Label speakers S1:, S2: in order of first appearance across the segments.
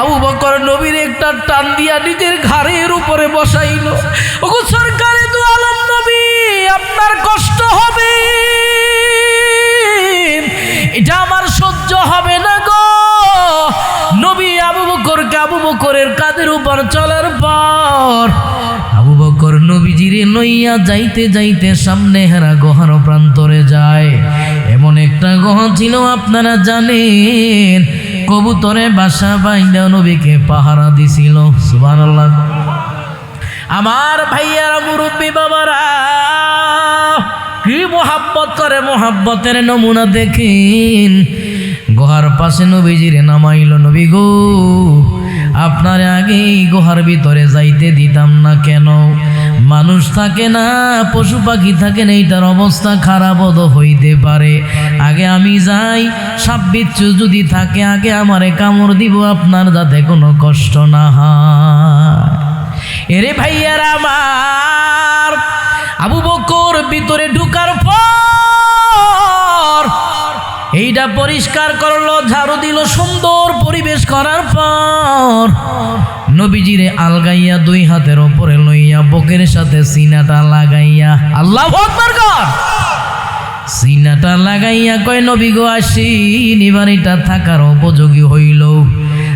S1: আবু বকর নবীর একটা টান দিয়া নিজের ঘাড়ের উপরে বসাইল। ওগো সরকারে তো আলম নবী, আপনার কষ্ট হবে। এটা আমার সহ্য হবে না গো। নবী আবু বকরকে আবু বকরের কাদের উপর চলার পর আবু বকর নবীজিরে লইয়া যাইতে যাইতে সামনে হেরা গোহার প্রান্তরে যায়। এমন একটা গহ ছিল, আপনারা জানেন। কবুতরে বাসা বাইন্দা নবীকে পাহারা দিছিল, সুবহানাল্লাহ। আমার ভাইয়ারা মুরব্বী বাবারা, কি মোহাব্বত করে, মোহাব্বতের নমুনা দেখিন। গুহার পাশে নবীজিরে নামাইল, নবী গো, আপনার আগে এই গুহার ভিতরে যাইতে দিতাম না কেন? মানুষ থাকে না, পশু পাখি থাকে না, এইটার অবস্থা খারাপ হইতে পারে। আগে আমি যাই সাপ বিচ্ছু যদি থাকে, আগে আমারে কামড় দিব, আপনার যাতে কোনো কষ্ট না এরে ভাইয়ারা আমার, আবু বকর ভিতরে ঢুকার পর এইটা পরিষ্কার করল, ঝাড়ু দিল, সুন্দর পরিবেশ করার পর নবীজিরে আলগাইয়া দুই হাতের ওপরে লইয়া, বকের সাথে সিনাটা লাগাইয়া। আল্লাহ সিনাটা লাগাইয়া কয়, নবী গো, আসি। নিবারিটা থাকার উপযোগী হইল।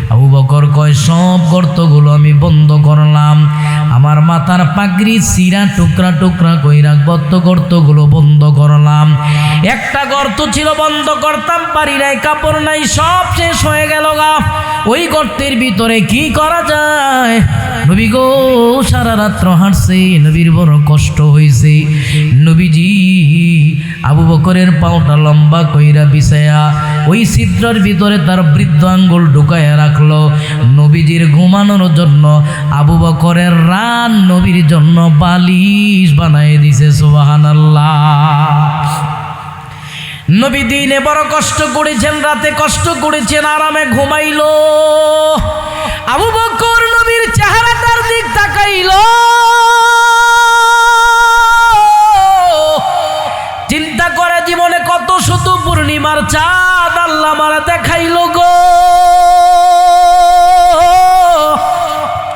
S1: আবু বকর কয়, সব গর্তগুলো আমি বন্ধ করলাম। আমার মাথার পাগড়ি সিরা টুকরা টুকরা কইরা গর্ত গর্তগুলো বন্ধ করলাম। একটা গর্ত ছিল বন্ধ করতাম পারি নাই কাপড় নাই সব শেষ হয়ে গেল গা। ওই গর্তের ভিতরে কি করা যায়? নবী গো সারা রাত্র হাঁটছে নবীর বড় কষ্ট হয়েছে নবীজি আবু বকরের পাওটা লম্বা কইরা বিছায়া ওই ছিদ্রের ভিতরে তার বৃদ্ধ আঙ্গুল ঢুকায়া রাখল। নবীজির ঘুমানোর জন্য আবু বকরের রান নবীর জন্য বালিশ বানাই দিছে সুবাহান নবী দিনে বড় কষ্ট করেছেন, রাতে কষ্ট করেছেন, আরামে ঘুমাইলো। আবু বকর নবীর চেহারাটার দিক তাকাইল। কত পূর্ণিমার চাঁদ আল্লাহ মারা দেখাইল গো।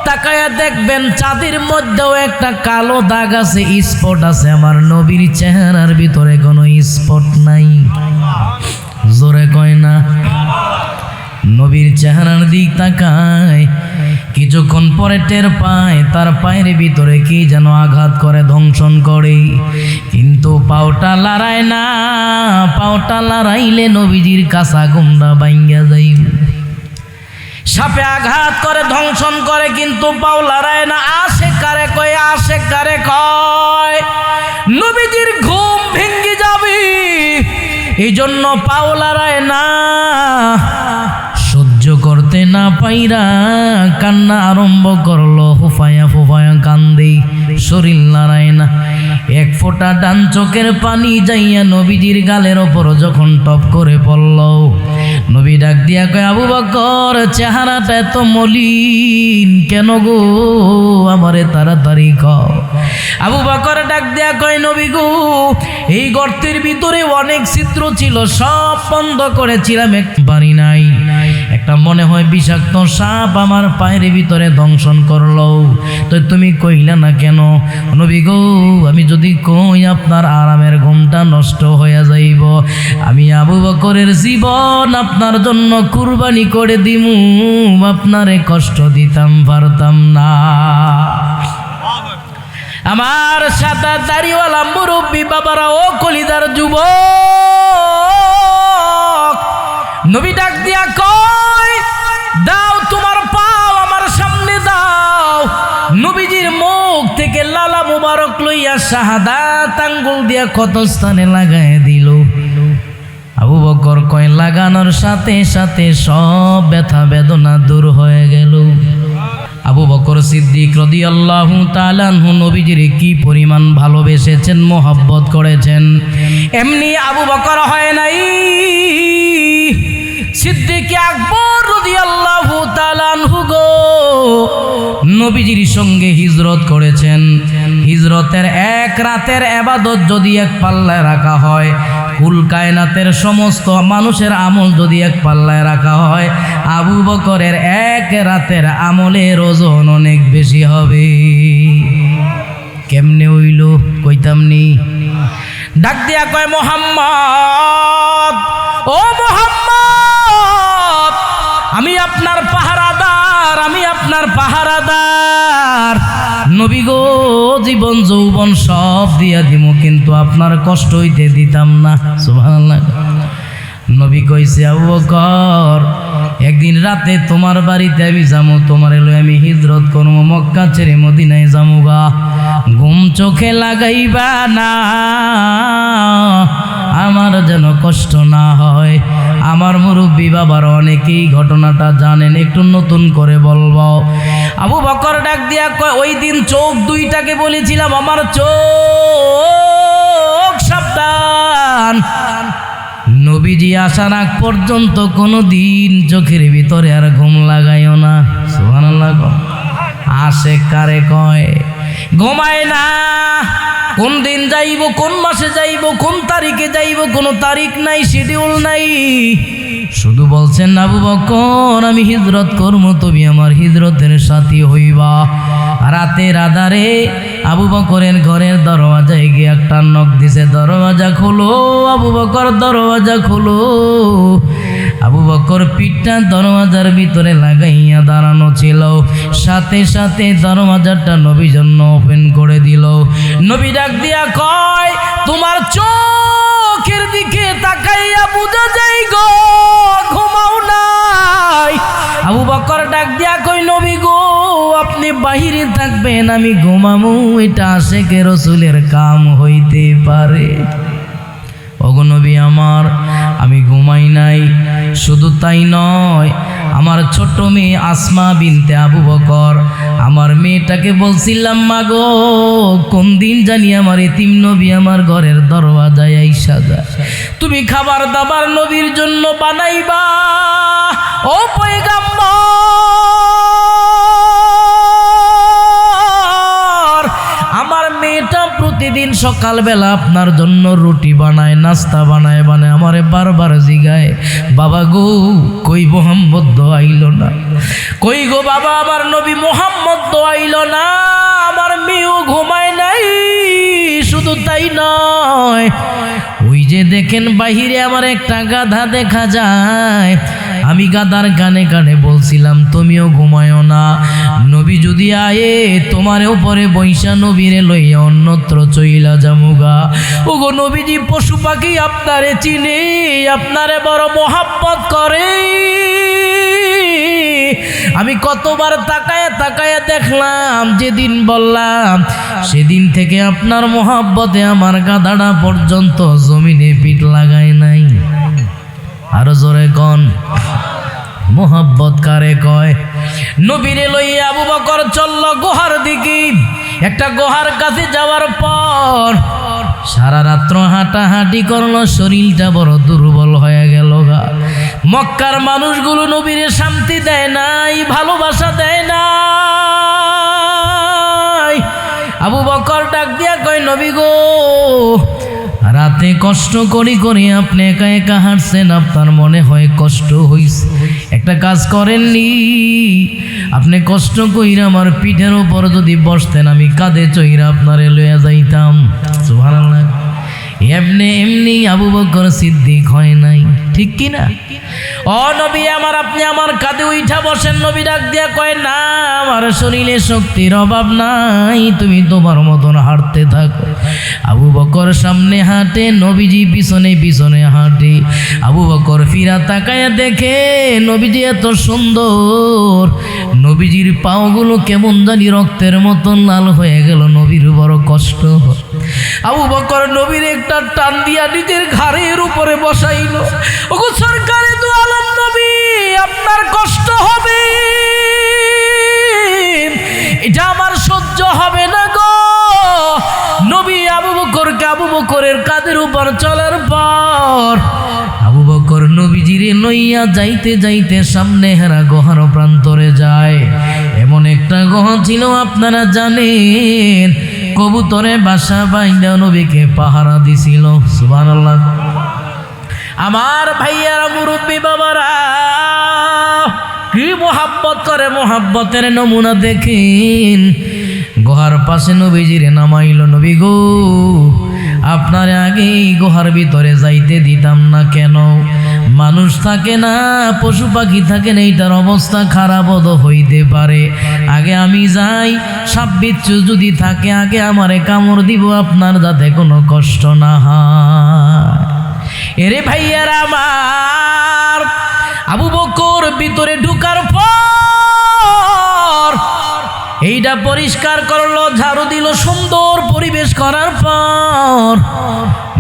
S1: তাকায়া দেখবেন চাঁদের মধ্যেও একটা কালো দাগ আছে, স্পট আছে। আমার নবীর চেহারার ভিতরে কোনো স্পট নাই। জোরে কয় না? নবীর চেহারার দিক তাকায় কিছুক্ষণ পরে টের পায়, তার পায়ের ভিতরে কি যেন আঘাত করে ধ্বংসন করে। কিন্তু পাওটা লড়ায় না, পাওটা লড়াইলে নবীজির কাঁচা গুন্ডা বাইঙ্গা যাইবে সাপে আঘাত করে ধ্বংসন করে, কিন্তু পাও লড়ায় না। আসে কারে কয়, আসে কারে কয়, নবীজির ঘুম ভেঙ্গে যাবে। এই জন্য পাও লড়ায় না করতে না পাইরা কান্না আরম্ভ করল। হুফায়া ফুফায়া কান্দি, শরীর লড়ায় না। এক ফোঁটা ডান চোখের পানি যাইয়া নবীজির গালের ওপর যখন টপ করে পড়ল, নবী ডাক দিয়া কয়, আবু বকর, চেহারাটা এত মলিন কেন গো? আমারে তাড়াতাড়ি কও আবু বকর ডাক দিয়া কয়, নবী গো, এই গর্তের ভিতরে অনেক চিত্র ছিল, সব বন্ধ করেছিলাম এক পারি নাই। একটা মনে হয় বিষাক্ত সাপ আমার পায়ের ভিতরে দংশন করল। তো তুমি কইলা না কেন? নবী গো, আমি যদি কই আপনার আরামের ঘুমটা নষ্ট হয়ে যাইব, আমি আবু বকরের জীবন আপনার জন্য কুরবানি করে দিমু, আপনারে কষ্ট দিতাম, পারতাম না। আমার সাদা দাড়িওয়ালা মুরব্বী বাবারা, ও কলিদার যুব নবী ডাক দিয়া মুবারক লইয়া শাহাদাত আঙ্গুল দিয়া কত স্থানে লাগায় দিল। আবু বকর কয়, লাগানোর সাথে সাথে সব ব্যথা বেদনা দূর হয়ে গেল। আবু বকর সিদ্দিক রদি আল্লাহ তালানহু নবীজির কি পরিমাণ ভালোবেসেছেন, মোহাব্বত করেছেন? এমনি আবু বকর হয় নাই। সিদ্দিক আকবর রদি আল্লাহ তালানহু গো নবীজির সঙ্গে হিজরত করেছেন। হিজরতের এক রাতের আবাদত যদি এক পাল্লায় রাখা হয়, কুল কায়নাতের সমস্ত মানুষের আমল যদি এক পাল্লায় রাখা হয়, আবু বকরের এক রাতের আমলের ওজন অনেক বেশি হবে। কেমনে হইল? কইতাম নি। ডাক দিয়া কয়, মোহাম্মদ, ও মোহাম্মদ, আমি আপনার পাহারাদার, আমি আপনার পাহারাদার। নবী গো জীবন, যৌবন সব দিয়া দিমু, কিন্তু আপনার কষ্ট হইতে দিতাম না। নবী কইছে, আবু বকর, একদিন রাতে তোমার বাড়িতে আমি যাব তোমার এলো আমি হিজরত করব মক্কা ছেড়ে মদিনায় যাব গা। ঘুম চোখে লাগাইবা না, আমার যেন কষ্ট না হয়। মুরব্বী বাবার অনেকেই ঘটনাটা জানেন, একটু নতুন করে বলব। আবু বকর ডাক দিয়া ওই দিন চোখ দুইটাকে বলেছিলাম, আমার চোখ সাবধান। নবীজি আসার আগ পর্যন্ত কোনো দিন চোখের ভিতরে আর ঘুম লাগাইও না। কও। আসে কারে কয়, ঘুমায় না। কোন দিন যাইব, কোন মাসে যাইব, কোন তারিখে যাইব, কোনো তারিখ নাই শিডিউল নাই। শুধু বলছেন, আবু বকর, আমি হিজরত করব, তুমি আমার হিজরতের সাথী হইবা। রাতের আধারে আবু বকরের ঘরের দরওয়াজায় গিয়ে একটা নখ দিছে, দরওয়াজা খোলো, আবু বকর, দরওয়াজা খোলো। আবু বকর পিঠটা দরওয়াজার ভিতরে লাগাইয়া দাঁড়ানো ছিল। সাথে সাথে দরওয়াজাটা নবী জন্য ওপেন করে দিল। নবী ডাক দিয়া কয়, তোমার চোখের দিকে তাকাইয়া বুঝা যাই গো। বকর ডাক দিয়া কই, নবী গো, আপনি বাহিরে থাকবেন, আমি ঘুমামু এটা আশেকে রসুলের কাম হইতে পারে। অগনবী আমার, আমি ঘুমাই নাই। শুধু তাই নয়, আমার ছোট মেয়ে আসমা বিনতে আবু বকর, আমার মেয়েটাকে বলছিলাম, মাগো, কোন দিন জানি আমার এতিম নবী আমার ঘরের দরওয়াজায় আইসা যায়। তুমি খাবার দাবার নবীর জন্য বানাইবা। ও পয়গাম্বর প্রতিদিন সকালবেলা আপনার জন্য রুটি বানায়, নাস্তা বানায় বানায় আমারে বারবার জিগায়, বাবা গো, কই মোহাম্মদ আইল না? কই গো বাবা, আমার নবী মোহাম্মদ আইল না? আমার মেয়েও ঘুমায় নাই, শুধু তাই নয়। ওই যে দেখেন বাহিরে আমার একটা গাধা দেখা যায় আমি গাদার গানে গানে বলছিলাম, তুমিও ঘুমায়ও না। নবী যদি আয়ে, তোমার উপরে বৈশা নবীরে লইয়া অন্যত্র চইলা জামুগা ওগো নবীজি, পশু পাখি আপনারে চিনে, আপনারে বড় মোহাব্বত করে। আমি কতবার তাকায় তাকায় দেখলাম, যেদিন বললাম, সেদিন থেকে আপনার মোহাব্বতে আমার গাদাটা পর্যন্ত জমিনে পিঠ লাগায় নাই। আরও জোরে কন। মোহাব্বত কারে কয়? নবীরে লইয়া আবু বকর চলল গুহার দিকে। একটা গুহার কাছে যাওয়ার পর সারা রাত্র হাঁটাহাঁটি করল, শরীরটা বড় দুর্বল হয়ে গেল গা। মক্কার মানুষগুলো নবীরে শান্তি দেয় নাই, ভালোবাসা দেয় নাই। আবু বকর ডাক দিয়া কয়, নবী গো রাতে কষ্ট করি করি আপনি একা একা হাঁটছেন, আপনার মনে হয় কষ্ট হইছে। একটা কাজ করেননি, আপনি কষ্ট কইরা আমার পিঠের উপর যদি বসতেন, আমি কাঁধে চইরা আপনারে লইয়া যাইতাম। এমনি এমনি আবু বকর সিদ্দিক হয় নাই, ঠিক কি না? ও নবী, আমার আপনি আমার কাঁধে উঠা বসেন, নবী ডাক দিয়া কয়, না, আমার শরীরে শক্তির অভাব নাই, তুমি তোমার থাকো আবু বকর সামনে হাঁটে, নবীজি পিছনে পিছনে হাঁটে। আবু বকর ফিরা তাকায়া দেখে, নবীজি এত সুন্দর। নবীজির পাওগুলো কেমন জানি রক্তের মতন লাল হয়ে গেল, নবীর বড় কষ্ট। আবু বকর নবীর একটা টান দিয়া নিজের ঘাড়ের উপরে বসাইল। ওগো সরকারে দু আলম নবী, আপনার কষ্ট যাইতে যাইতে সামনে হেরা গহার প্রান্তরে যায়। এমন একটা গহ ছিল, আপনারা জানেন। কবুতরে বাসা বাইন্দা নবীকে পাহারা দিছিল। সুবহানাল্লাহ। আমার ভাইয়ারা মুরব্বী বাবারা, কি মোহাব্বত করে, মোহাব্বতের নমুনা দেখেন। গুহার পাশে নবীজিরে নামাইল, নবী গো, আপনার আগে গুহার ভিতরে যাইতে দিতাম না কেন? মানুষ থাকে না, পশু পাখি থাকে না, এইটার অবস্থা খারাপ হইতে পারে। আগে আমি যাই সাপ বিচ্ছু যদি থাকে, আগে আমারে কামড় দিব, আপনার যাতে কোনো কষ্ট না এরে ভাইয়ারা আমার, আবু বকর ভিতরে ঢুকার পর এইটা পরিষ্কার করল, ঝাড়ু দিল, সুন্দর পরিবেশ করার পর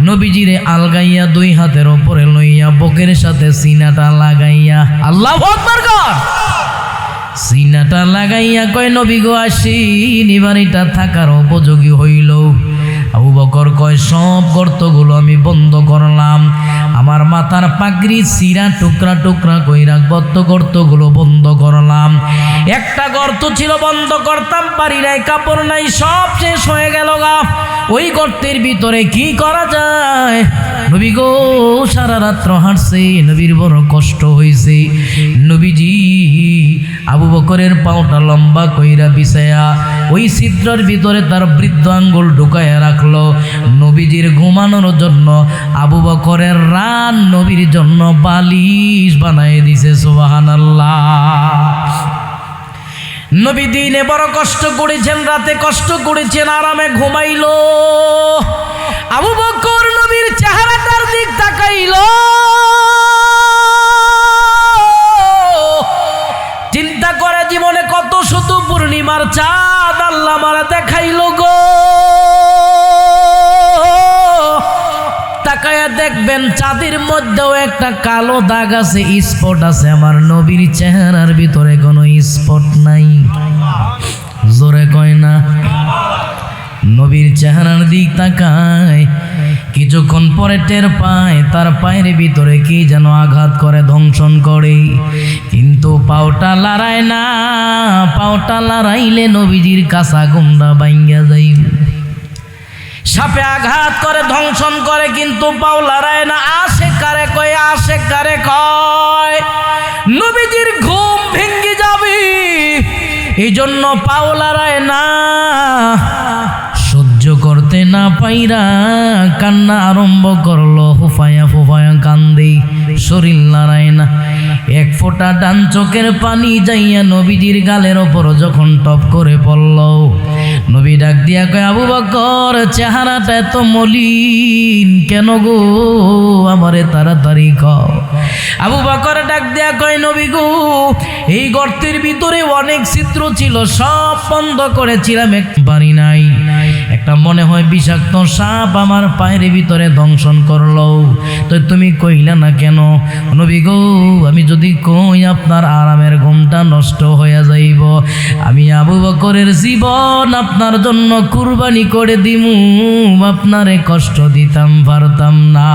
S1: নবীজিরে আলগাইয়া দুই হাতের ওপরে লইয়া, বকের সাথে সিনাটা লাগাইয়া। আল্লাহ সিনাটা লাগাইয়া কয়, নবী গো আসি নিবারিটা থাকার উপযোগী হইল। আবু বকর কয়, সব গর্তগুলো আমি বন্ধ করলাম। আমার মাথার পাগড়ি সিরা টুকরা টুকরা কইরা গর্ত গর্তগুলো বন্ধ করলাম। একটা গর্ত ছিল বন্ধ করতাম পারি নাই, কাপড় নাই, সব শেষ হয়ে গেল গা। ওই গর্তের ভিতরে কি করা যায়? নবী গো, সারা রাত্র হাঁটছে, নবীর বড় কষ্ট হয়েছে নবীজি, আবু বকরের পাওটা লম্বা কইরা বিছায়া ওই ছিদ্রের ভিতরে তার বৃদ্ধ আঙ্গুল ঢুকাইয়া রাখল। নবীজির ঘুমানোর জন্য আবু বকরের রান নবীর জন্য বালিশ বানাই দিছে সুবাহান নবী দিনে বড় কষ্ট করেছেন, রাতে কষ্ট করেছেন, আরামে ঘুমাইলো। আবু বকর তাকাইল। চিন্তা করে জীবনে কত শুধু পূর্ণিমার চাঁদ আল্লাহ মারা দেখাইল গো। তাকায়া দেখবেন চাঁদের মধ্যেও একটা কালো দাগ আছে, স্পট আছে। আমার নবীর চেহারার ভিতরে কোনো স্পট নাই। জোরে কয় না? নবীর চেহারার দিক তাকায় কিছুক্ষণ পরে টের পায়, তার পায়ের ভিতরে কি যেন আঘাত করে ধ্বংসন করে। কিন্তু পাওটা লড়ায় না, পাওটা লড়াইলে নবীজির কাঁচা গুন্ডা বাইঙ্গা যাইবে সাপে আঘাত করে ধ্বংসন করে, কিন্তু পাও লড়ায় না, আসে কারে কয়, আসে কারে কয়। নবীজির ঘুম ভেঙ্গে যাবে এই জন্য পাও লড়ায় না। না পাইরা কান্না আরম্ভ করল। হুফায়া ফুফায়া কান্দি, শরীর লড়ায় না এক ফোঁটা ডান চোখের পানি যাইয়া নবীজির গালের ওপর যখন টপ করে পড়ল, নবী ডাক দিয়া কয়, আবু বকর, চেহারাটা এত মলিন কেন গো? আমারে তাড়াতাড়ি কও। আবু বকর ডাক দিয়া কয়, নবী গো, এই গর্তের ভিতরে অনেক চিত্র ছিল, সব বন্ধ করেছিলাম এক পারি নাই। একটা মনে হয় বিষাক্ত সাপ আমার পায়ের ভিতরে দংশন করল। তো তুমি কইলা না কেন? নবী গো, আমি যদি কই আপনার আরামের ঘুমটা নষ্ট হয়ে যাইব, আমি আবু বকরের জীবন আপনার জন্য কুরবানি করে দিমু, আপনারে কষ্ট দিতাম, পারতাম না।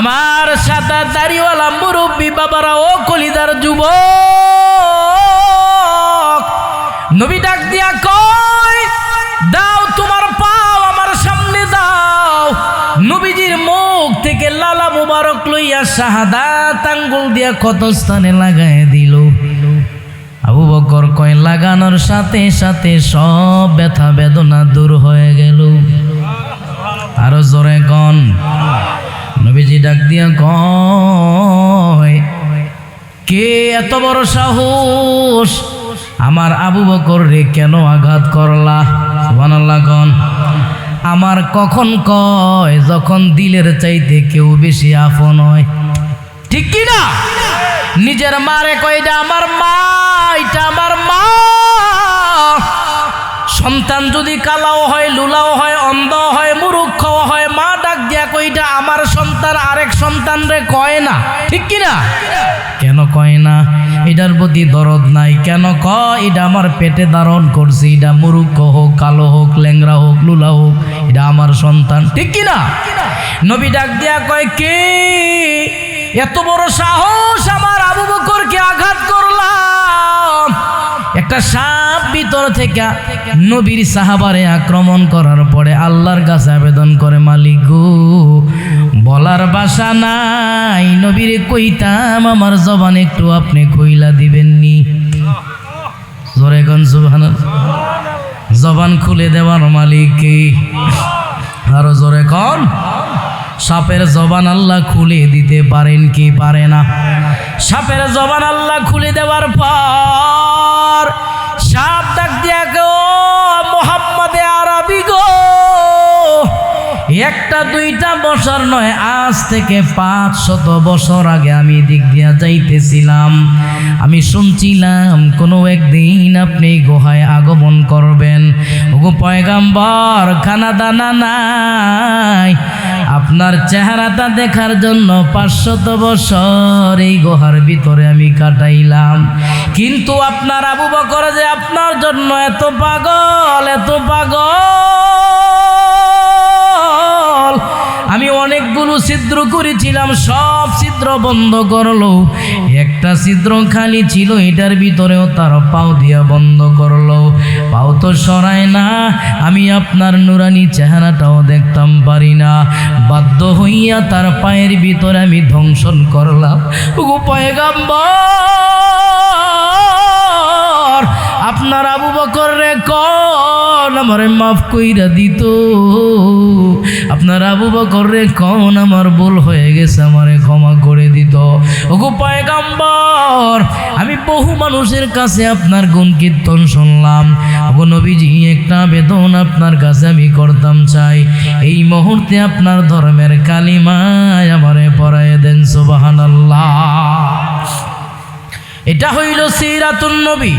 S1: আমার সাদা দাড়িওয়ালা মুরব্বী বাবারা, ও কলিদার যুব নবী ডাক দিয়া কয় মুবারক লইয়া শাহাদাত আঙ্গুল দিয়া কত স্থানে লাগাই দিল। আবু বকর কয়, লাগানোর সাথে সাথে সব ব্যথা বেদনা দূর হয়ে গেল। আরও জোরে গন নবীজি ডাক দিয়া কয়, কে এত বড় সাহস আমার আবু বকর রে কেন আঘাত করলা? সুবহানাল্লাহ গন আমার কখন কয়, যখন দিলের চাইতে কেউ বেশি আপন হয়। ঠিক কি না? নিজের মারে কয়টা আমার মা, এটা আমার মা। সন্তান যদি কালাও হয়, লুলাও হয় অন্ধ হয় মুরুক্ষ হয়, মা ডাক দিয়া কইটা আমার সন্তান। আরেক সন্তান রে কয় না। ঠিক কি না? কেন কয় না? এটার প্রতি দরদ নাই। কেন কয় এটা আমার পেটে ধারণ করছি। এটা মুরুক্ষ হোক, কালো হোক ল্যাংরা হোক, লুলা হোক এটা আমার সন্তান। ঠিক কিনা নবী ডাক দিয়া কয়, কে? এত বড় সাহস আমার আবু বকরকে আঘাত করলাম। একটা সাপ ভিতর থেকে নবীর সাহাবারে আক্রমণ করার পরে আল্লাহর কাছে আবেদন করে, মালিক গো বলার বাসা নাই। নবীরে কইতাম, আমার জবান একটু আপনি কইলা দিবেননি। সুবহানাল্লাহ। জবান খুলে দেওয়ার মালিক আরও জোরে কন। সাপের জবান আল্লাহ খুলে দিতে পারেন কি পারে না। সাপের জবান আল্লাহ খুলে দেওয়ার পর সাপ ডাক দিয়া গো একটা, দুইটা বছর নয়, আজ থেকে পাঁচ শত বছর আগে আমি দিক দিয়া যাইতেছিলাম। আমি শুনছিলাম, কোনো একদিন আপনি গুহায় আগমন করবেন। ওগো পয়গাম্বর খানা দানা নাই। আপনার চেহারাটা দেখার জন্য পাঁচশত বছর এই গুহার ভিতরে আমি কাটাইলাম। কিন্তু আপনার আবু বকর যে আপনার জন্য এত পাগল এত পাগল। ছিদ্র করেছিলাম, সব ছিদ্র বন্ধ করল। একটা ছিদ্র খালি ছিল, এটার ভিতরেও তার পাও দিয়া বন্ধ করল। পাও তো সরায় না, আমি আপনার নুরানি চেহারাটাও দেখতাম পারি না। বাধ্য হইয়া তার পায়ের ভিতরে আমি ধ্বংসন করলাম। পয়গাম্বর! আমারে মাফ কইরা দিত। আপনার আবু বকর কন আমার ভুল হয়ে গেছে, আমারে ক্ষমা করে দিত। ওগো পয়গাম্বর, আমি বহু মানুষের কাছে আপনার গুণ কীর্তন শুনলাম। ওগো নবীজি, একটা বেদন আপনার কাছে আমি করতাম চাই। এই মুহূর্তে আপনার ধর্মের কালিমায় আমারে পড়ায় দেন, সুবহানাল্লাহ। এটা হইল সিরাতুন নবী।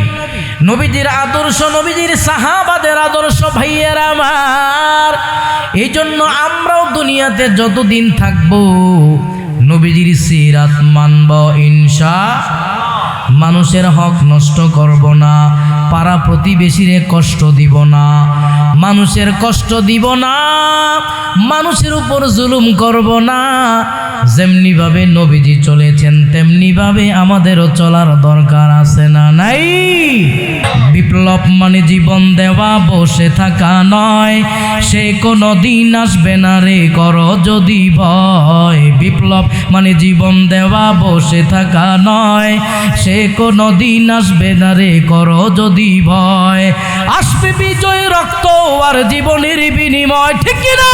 S1: নবীজির আদর্শ নবীজির সাহাবাদের আদর্শ ভাইয়ের আমার। এই জন্য আমরাও দুনিয়াতে যতদিন থাকব, নবীজির সিরাত মানব ইনশা মানুষের হক নষ্ট করব না, পাড়া প্রতিবেশীরে কষ্ট দিব না, মানুষের কষ্ট দিব না, মানুষের উপর জুলুম করব না। যেমনিভাবে নবীজি চলেছেন, তেমনিভাবে আমাদেরও চলার দরকার আছে না নাই? বিপ্লব মানে জীবন দেওয়া, বসে থাকা নয়। সে কোনো দিন আসবে না রে, কর যদি ভয়। বিপ্লব মানে জীবন দেওয়া, বসে থাকা নয়। সে কোনো দিন আসবে না রে, কর যদি ভয়। আসবে বিজয় রক্ত আর জীবনের বিনিময়, ঠিক না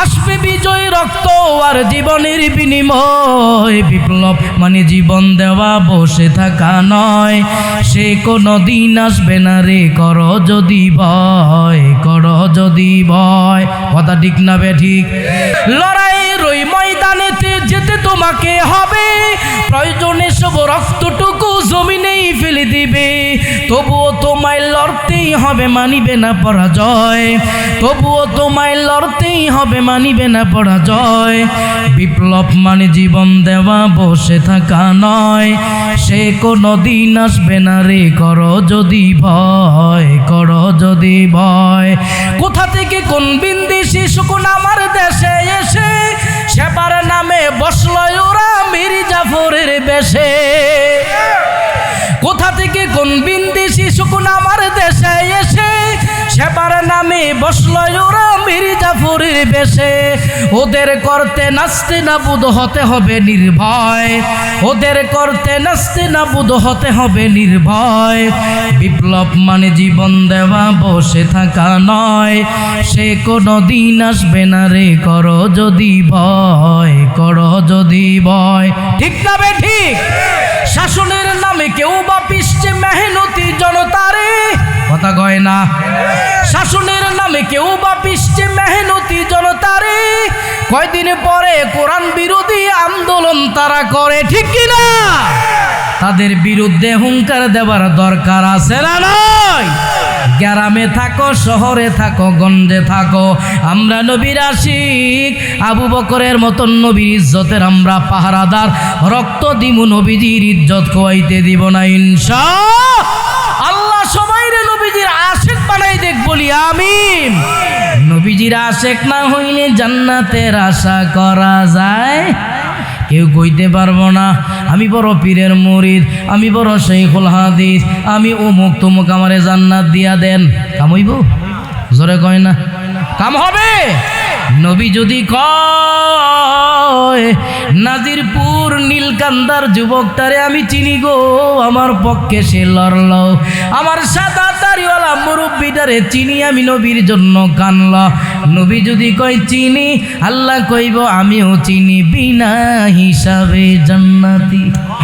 S1: আসবে বিজয় রক্ত আর জীবনের বিনিময়। বিপ্লব মানে জীবন দেওয়া, বসে থাকা নয়। সে কোনো দিন আসবে না রে, কর যদি ভয়, কর যদি ভয়। কথা ঠিক না বে ঠিক? লড়াই রই ময়দানেতে যেতে তোমাকে হবে প্রয়োজনে সব রক্তটুকু জমিনেই ফেলে দিবে। তবুও তোমায় লড়তেই হবে, মানিবে না পরাজয়। তবুও তোমায় লড়তেই হবে, মানিবে না পরাজয়। বিপ্লব মানে জীবন দেওয়া, বসে থাকা নয়। সে কোনো দিন আসবে না রে, কর যদি ভয়, কর যদি ভয়। কোথা থেকে কোন বিন্দেশি শুকুন আমার দেশে এসে সেবার বসল ওরা মীর জাফরের বেশে। কোথা থেকে কোন বিন্দি শুকুন আমার দেশে এসে? সেবার নামে বসল ওরা মীর জাফরের বেশে। ওদের করতে নাচতে না বুধ হতে হবে নির্ভয়। ওদের করতে নাচতে না বুধ হতে হবে নির্ভয়। বিপ্লব মানে জীবন দেওয়া, বসে থাকা নয়। সে কোনো দিন আসবে না রে, কর যদি ভয়, কর যদি ভয়। ঠিক না বে ঠিক? শাসনের নামে কেউ বা পিসছে মেহনতি জনতারে। কয় না শাসনের নামে কেউ বা পিসছে মেহনতি জনতারে। কয়দিন পরে কোরআন বিরোধী আন্দোলন তারা করে, ঠিক কি না? তাদের বিরুদ্ধে হুঙ্কার দেওয়ার দরকার আছে না নয় গ্রামে থাকো, শহরে থাকো, গঞ্জে থাকো। আমরা নবীর আশিক, আবু বকরের মতন নবীর ইজ্জতের আমরা পাহারাদার। রক্ত দিমু নবীজির ইজ্জত খোয়াইতে দিব না ইনশা। আল্লাহ সবাই নবীজির আশেক বানাই দেখ বলি, আমিন। নবীজির আশেক না হইলে জান্নাতের আশা করা যায়। কেউ কইতে পারব না, আমি বড় পীরের মুরিদ, আমি বড় শেখুল হাদিস, আমি অমুক তুমুক আমারে জান্নাত দিয়া দেন। কামইব জোরে কয় না। কাম হবে? নবী যদি কয়, নাজিরপুর নীলকান্দার যুবকটারে আমি চিনি গো, আমার পক্ষে সে লড়ল। আমার সাদা তারিওয়ালা মুরব্বীটারে চিনি আমি নবীর জন্য কানল। নবী যদি কয় চিনি, আল্লাহ কইব আমিও চিনি, বিনা হিসাবে জান্নাতি।